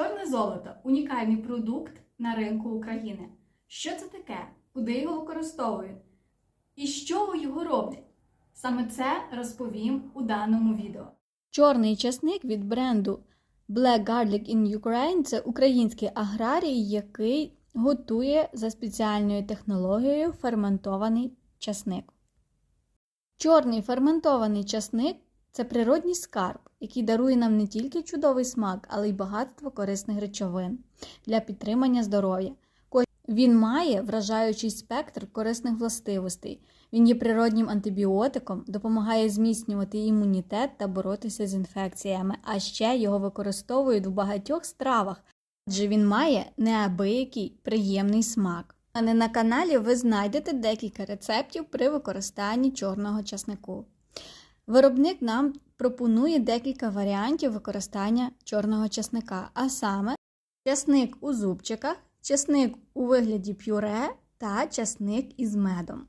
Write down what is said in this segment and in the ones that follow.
Чорне золото унікальний продукт на ринку України. Що це таке? Куди його використовують? І з чого його роблять? Саме це розповім у даному відео. Чорний часник від бренду Black Garlic in Ukraine це український аграрій, який готує за спеціальною технологією ферментований часник. Чорний ферментований часник це природній скарб, який дарує нам не тільки чудовий смак, але й багатство корисних речовин для підтримання здоров'я. Він має вражаючий спектр корисних властивостей. Він є природнім антибіотиком, допомагає зміцнювати імунітет та боротися з інфекціями, а ще його використовують в багатьох стравах, адже він має неабиякий приємний смак. А не на каналі ви знайдете декілька рецептів при використанні чорного часнику. Виробник нам пропонує декілька варіантів використання чорного часника, а саме часник у зубчиках, часник у вигляді пюре та часник із медом,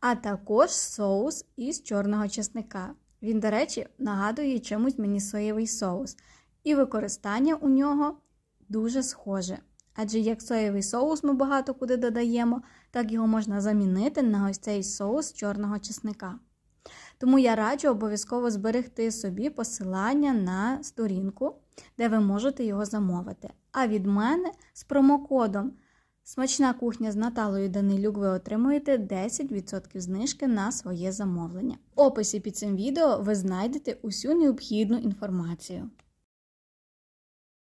а також соус із чорного часника. Він, до речі, нагадує чимось мені соєвий соус, і використання у нього дуже схоже. Адже як соєвий соус ми багато куди додаємо, так його можна замінити на ось цей соус чорного чесника. Тому я раджу обов'язково зберегти собі посилання на сторінку, де ви можете його замовити. А від мене з промокодом Смачна кухня з Наталою Данилюк ви отримуєте 10% знижки на своє замовлення. В описі під цим відео ви знайдете усю необхідну інформацію.